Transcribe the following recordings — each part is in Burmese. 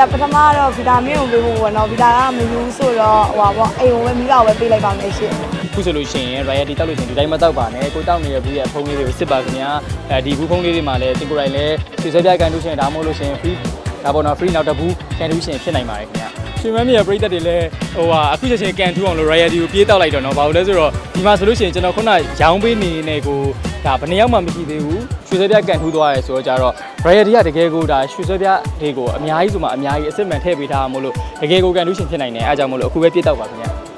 ပြားတွေကပထမတော့ဗီတာမင်ကိုပေးဖို့ပေါ့နော်ဗီတာကမယူဆိုတော့ဟိုပါပေါ့အိမ်ကိုပဲမိဘကိုပဲပေးလိုက်ပါမယ်ရှင် ခုဆိုလို့ရှိရင် royalty တောက်လို့ရှိရင်ဒီတိုင်းမတောက်ပါနဲ့ကိုတောက်နေတဲ့ဘူးရဲ့ဖုန်းလေးတွေကိုစစ်ပါခင်ဗျာအဲဒီဘူးဖုန်းလေးတွေမှာလည်းတင်ကိုယ်တိုင်လည်းဆွေဆွဲပြကန်လို့ရှိရင်ဒါမှမဟုတ်လို့ရှိရင် free ဒါပေါ်တော့ free နောက်တစ်ဘူးကန်လို့ရှိရင်ဖြစ်နိုင်ပါတယ်ခင်ဗျာရွှေမန်းမြေပြိသက်တွေလည်းဟိုဟာအခုချက်ချင်းကန်ထူအောင်လို့ royalty ကိုပြေးတောက်လိုက်တော့เนาะဘာလို့လဲဆိုတော့ဒီမှာဆိုလို့ရှိရင်ကျွန်တော်ခုနရောင်းပေးနေနေကို ဒါဘယ်နှစ်ယောက်မှမရှိသေးဘူးရွှေဆွဲပြကန်ထူသွားရဲဆိုတော့ကြတော့ royalty ကတကယ်ကိုဒါရွှေဆွဲပြတွေကိုအများကြီးဆိုမှအများကြီးအစ်စ်မှန်ထည့်ပေးထားမှာမို့လို့တကယ်ကိုကန်ထူးရှင်ဖြစ်နိုင်တယ်အဲအကြောင်းမို့လို့အခုပဲပြေးတောက်ပါခင်ဗျာ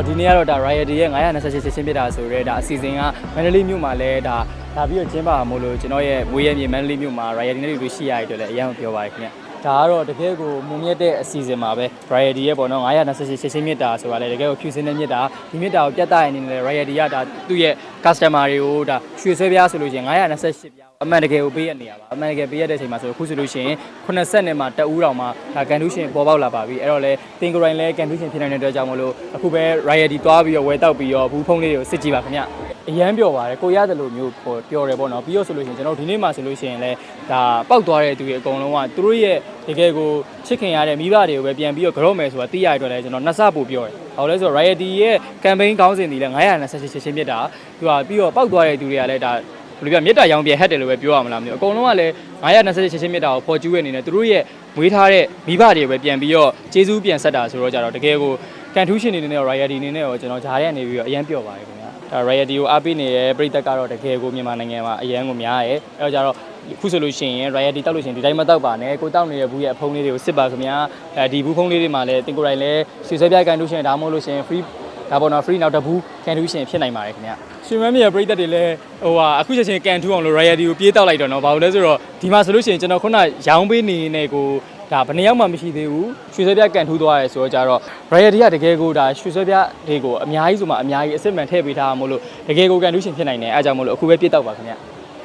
ဟောဒီနေ့ကတော့ဒါ Riot ရဲ့928ဆက်ချင်းပြတာဆိုရဲဒါအစီအစဉ်ကမန္တလေးမြို့မှာလဲဒါလာပြီးတော့ကျင်းပမှာမို့လို့ကျွန်တော်ရဲ့မွေးရမြေမန္တလေးမြို့မှာ Riot နဲ့တွေ့ရှိရတဲ့အတွက်လည်းအရင်ပြောပါရခင်ဗျ ဒါကတော့တကယ်ကိုမုံမြတ်တဲ့အစီအစဉ်မှာပဲ Riot ရဲ့ပေါ့နော်928ဆက်ချင်းမြတာဆိုတာလေတကယ်ကိုဖြူစင်းတဲ့မြတာဒီမြတာကိုပြတ်သားရနေတယ် Riot ကဒါသူ့ရဲ့ customer တွေကိုဒါရွှေဆွဲပြားဆိုလို့ရှိရင်928ပြားအမှန်တကယ်ကိုပေးရနေရပါအမှန်တကယ်ပေးရတဲ့အချိန်မှာဆိုအခုဆိုလို့ရှိရင်80နဲ့မှတအူးတောင်မှဒါကန်ဒူးရှင်ပေါ်ပေါက်လာပါပြီအဲ့တော့လေတင်ကိုရိုင်းလဲကန်ဒူးရှင်ဖြစ်နေတဲ့အတွက်ကြောင့်မလို့အခုပဲ Riot သွားပြီးတော့ဝယ်တောက်ပြီးတော့ဘူးဖုန်းလေးကိုစစ်ကြည့်ပါခင်ဗျအရန်ပြောပါတယ်ကိုရတယ်လို့မျိုးဟိုပြောတယ်ပေါ့နော်ပြီးတော့ဆိုလို့ရှိရင်ကျွန်တော်ဒီနေ့မှဆိုလို့ရှိရင်လဲဒါပောက်သွားတဲ့သူတွေအကုန်လုံးကသူတို့ရဲ့ တကယ်ကိုချစ်ခင်ရတဲ့မိဘတွေကိုပဲပြန်ပြီးတော့ကြော့မယ်ဆိုတာသိရတဲ့အတွက်လဲကျွန်တော်နှစ်ဆပို့ပြောတယ်ဟောလဲဆိုတော့ Riot ရဲ့ campaign ခေါင်းစဉ်ဒီလဲ928ချင်းချင်းမြစ်တာသူကပြီးတော့ပောက်သွားတဲ့သူတွေကလည်းဒါဘယ်လိုပြမေတ္တာရောင်ပြဟက်တယ်လို့ပဲပြောရမလားမသိဘူးအကုန်လုံးကလည်း928ချင်းချင်းမေတ္တာကိုဖော်ကျူးရအနေနဲ့သူတို့ရဲ့မွေးထားတဲ့မိဘတွေပဲပြန်ပြီးတော့ကျေးဇူးပြန်ဆက်တာဆိုတော့ကြတော့တကယ်ကိုကန်ထူးရှင်အနေနဲ့ရော royalty အနေနဲ့ရောကျွန်တော်ဂျားရဲနေပြီးတော့အရင်ပြောပါတယ်ခင်ဗျာဒါ royalty ကိုအားပေးနေတဲ့ပြည်သက်ကတော့တကယ်ကိုမြန်မာနိုင်ငံမှာအရင်ကိုများရဲအဲတော့ကြတော့ ခုဆိုလို့ရှိရင် royalty တောက်လို့ရှိရင်ဒီတိုင်းမတောက်ပါနဲ့ကိုတောက်နေတဲ့ဘူးရဲ့အဖုံးလေးတွေကိုစစ်ပါခင်ဗျာအဲဒီဘူးဖုံးလေးတွေမှာလည်းတင်ကိုယ်တိုင်လည်းဆွေဆွဲပြကန်လို့ရှိရင်ဒါမှမဟုတ်လို့ရှိရင် free ဒါပေါ်တော့ free နောက်တစ်ဘူးကန်ထူးရှင်ဖြစ်နိုင်ပါတယ်ခင်ဗျာရွှေမန်းမြေပြိသက်တွေလည်းဟိုဟာအခုချက်ချင်းကန်ထူအောင်လို့ royalty ကိုပြေးတောက်လိုက်တော့เนาะဘာလို့လဲဆိုတော့ဒီမှာဆိုလို့ရှိရင်ကျွန်တော်ခုနရောင်းပေးနေနေကိုဒါဘယ်နှစ်ယောက်မှမရှိသေးဘူးရွှေဆွဲပြကန်ထူသွားရဲဆိုတော့ကြတော့ royalty ကတကယ်ကိုဒါရွှေဆွဲပြတွေကိုအများကြီးဆိုမှအများကြီးအစ်စ်မှန်ထည့်ပေးထားမှာမို့လို့တကယ်ကိုကန်ထူးရှင်ဖြစ်နိုင်တယ်အဲအကြောင်းမို့လို့အခုပဲပြေးတောက်ပါခင်ဗျာ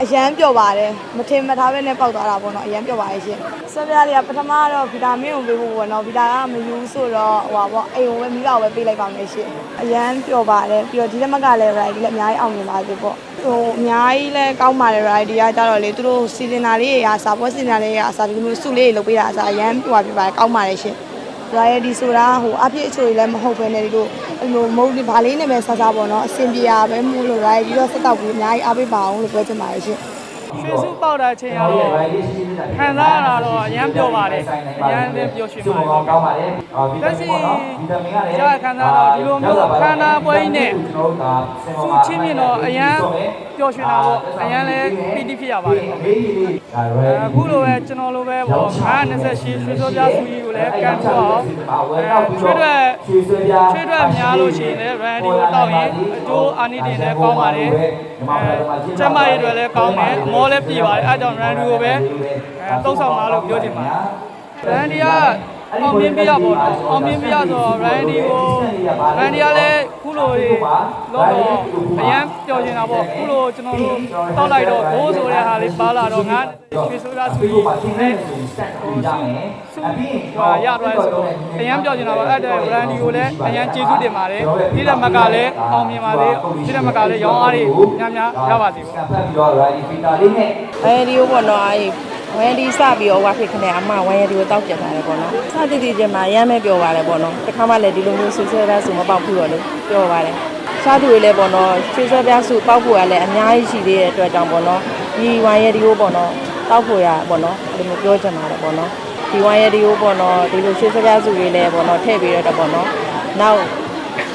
အရန်ပျော်ပါတယ်မထင်မထားပဲနဲ့ပေါက်သွားတာပေါ့နော်အရန်ပျော်ပါတယ်ရှင်ဆွပြားတွေကပထမတော့ဗီတာမင်ကိုပေးဖို့ပေါ့နော်ဗီတာကမယူဆိုတော့ဟိုပါပေါ့အိမ်ကိုပဲမိဘကိုပဲပေးလိုက်ပါမယ်ရှင်အရန်ပျော်ပါတယ်ပြီးတော့ဒီတစ်မကလည်း variety လည်းအများကြီးအောင်မြင်ပါစေပေါ့ဟိုအများကြီးလည်းကောင်းပါတယ် variety ကကြတော့လေသူတို့စီစဉ်တာလေးတွေအစားပွဲစီစဉ်တာလေးတွေအစားဒီလိုမျိုးစုလေးတွေလုပ်ပေးတာအစားအရန်ဟိုပါပြပါတယ်ကောင်းပါတယ်ရှင် variety ဆိုတာဟိုအပြည့်အချိုတွေလည်းမဟုတ်ဘဲနဲ့ဒီလိုအဲ့လိုမဟုတ်ဒီဘာလေးနဲ့ပဲစားစားပေါ့နော်အဆင်ပြေရပဲမို့လို့ variety တော့စက်တော့ပြီးအများကြီးအားပေးပါအောင်လို့ပြောချင်ပါတယ်ရှင် ရွှေစုပေါက်တာချင်းရတော့ခံစားရတာတော့အရန်ပြောပါတယ်အရန်လည်းပြောရွှေပါတယ်ကောင်းကောင်းပါတယ်။အော်ဗီတာလက်မရှိင်ပေါ့နော်။ဗီတာမင်ကလည်းရခံစားတော့ဒီလိုမျိုးခန္ဓာပွဲကြီးနဲ့ကျွန်တော်တို့ဒါဆင်သူပေါ်မှာချင်းမြင်တော့အရန်ပျော်ရွှင်တာပေါ့အရန်လည်းပီတိဖြစ်ရပါတယ်ဘေးကြီးလေးဒါရွယ်အခုလိုပဲကျွန်တော်လိုပဲပေါ့928ရွှေစောပြဆူကြီးကိုလည်းကန်ပြီးတော့ချွေးထွက်ရွှေဆွဲပြားချွေးထွက်များလို့ရှိရင်လည်း randy ကိုတောက်ရင်အကျိုးအာနိသင်လည်းကောင်းပါတယ်အဲကျမရဲ့တွေလည်းကောင်းတယ်အမောလည်းပြည့်ပါတယ်အဲဒါကြောင့် randy ကိုပဲအဲသုံးဆောင်ပါလို့ပြောချင်ပါတယ် randy က အောင်မြင်ပြရပေါ့နော်အောင်မြင်ပြရဆိုတော့ randy ကို randy ကလည်းခုလိုလေးလောတော့အရန်ပျော်နေတာပေါ့ခုလိုကျွန်တော်တို့တောက်လိုက်တော့ဘိုးဆိုတဲ့ဟာလေးပါလာတော့ငါရွှေဆိုးရဆူကြီးနဲ့ဟိုရမယ်ဆူဟာရသွားဆိုတော့အရန်ပျော်နေတာပေါ့အဲ့ဒါ randy ကိုလည်းအရန်ကျေးဇူးတင်ပါတယ်ဒီတဲ့မကလည်းအောင်မြင်ပါစေဒီတဲ့မကလည်းရောင်းအားတွေများများရပါစေပေါ့ကပ်ဖက်ပြီးတော့ ready filter လေးနဲ့ဝမ်ဒီကိုပေါ့နော်အဲ့ ဝမ်ဒီစပြီးတော့ဝါဖြစ်ခနဲ့အမဝမ်ဒီကိုတောက်ကြတာလေပေါ့နော်စတိတိချင်းမှာရမ်းမဲပြောပါတယ်ပေါ့နော်တခါမှလည်းဒီလိုမျိုးဆူဆွဲပြားဆူမပေါက်ဘူးတော့လေပြောပါတယ်စားသူတွေလည်းပေါ့နော်ဆူဆွဲပြားဆူပေါက်ဖို့ကလည်းအများကြီးရှိသေးတဲ့အတွက်ကြောင့်ပေါ့နော်ဒီဝမ်ရဒီကိုပေါ့နော်တောက်ဖို့ရပေါ့နော်ဒီလိုမျိုးပြောချင်ပါတယ်ပေါ့နော်ဒီဝမ်ရဒီကိုပေါ့နော်ဒီလိုဆူဆွဲပြားဆူတွေလည်းပေါ့နော်ထည့်ပြီးတော့ပေါ့နော်နောက်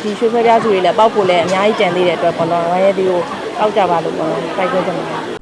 ဒီဆူဆွဲပြားဆူတွေလည်းပေါက်ဖို့လည်းအများကြီးကြံသေးတဲ့အတွက်ပေါ့နော်ဝမ်ရဒီကိုတောက်ကြပါလို့ပေါ့နော်တိုက်တွန်းချင်ပါတယ်